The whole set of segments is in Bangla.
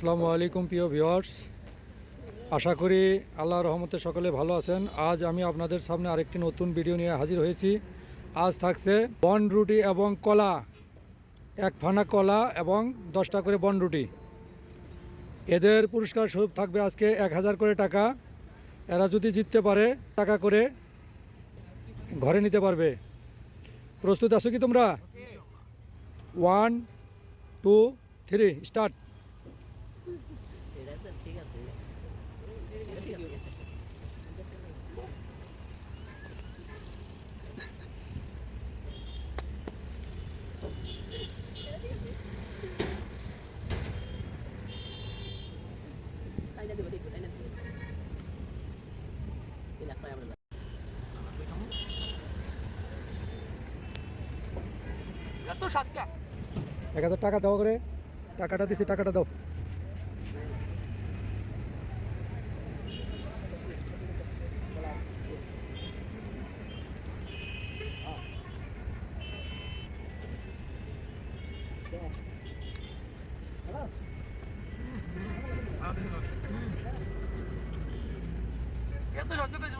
আসসালামু আলাইকুম প্রিয় ভিউয়ার্স। আশা করি আল্লাহ রহমতে সকলে ভালো আছেন। আজ আমি আপনাদের সামনে আরেকটি নতুন ভিডিও নিয়ে হাজির হয়েছি। আজ থাকছে বন রুটি এবং কলা এক ফানা কলা এবং দশটা করে বন রুটি। এদের পুরস্কার স্বরূপ থাকবে আজকে এক হাজার করে টাকা। এরা যদি জিততে পারে টাকা করে ঘরে নিতে পারবে। প্রস্তুত আছো কি তোমরা? ওয়ান টু থ্রি স্টার্ট এক হাজার টাকা দাও করে। টাকাটা দিছি টাকাটা দাও। এত সাতটা তো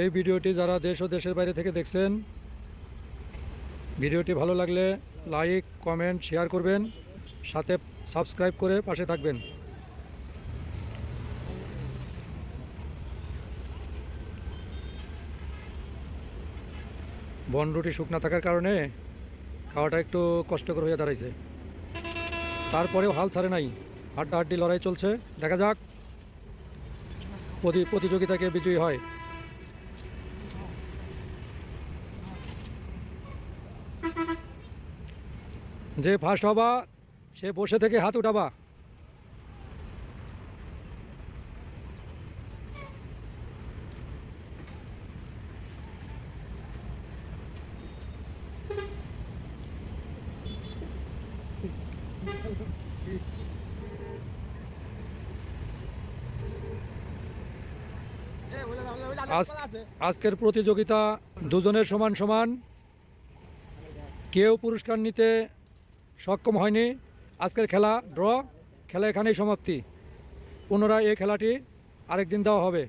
এই ভিডিওটি যারা দেশ ও দেশের বাইরে থেকে দেখছেন, ভিডিওটি ভালো লাগলে লাইক, কমেন্ট, শেয়ার করবেন। সাথে সাবস্ক্রাইব করে পাশে থাকবেন। বন রুটি শুকনা থাকার কারণে খাওয়াটা একটু কষ্টকর হয়ে দাঁড়াইছে। তারপরেও হাল ছাড়ে নাই। হাড্ডা হাড্ডি লড়াই চলছে। দেখা যাক প্রতি প্রতিযোগিতাকে বিজয়ী হয়। যে ফার্স্ট হবা সে বসে থেকে হাত উঠাবা। আজ- আজকের প্রতিযোগিতা দুজনের সমান সমান। কেউ পুরস্কার নিতে সক্ষম হয়নি। আজকের খেলা ড্র খেলা এখানেই সমাপ্তি। পুনরায় এই খেলাটি আরেকদিন দেওয়া হবে।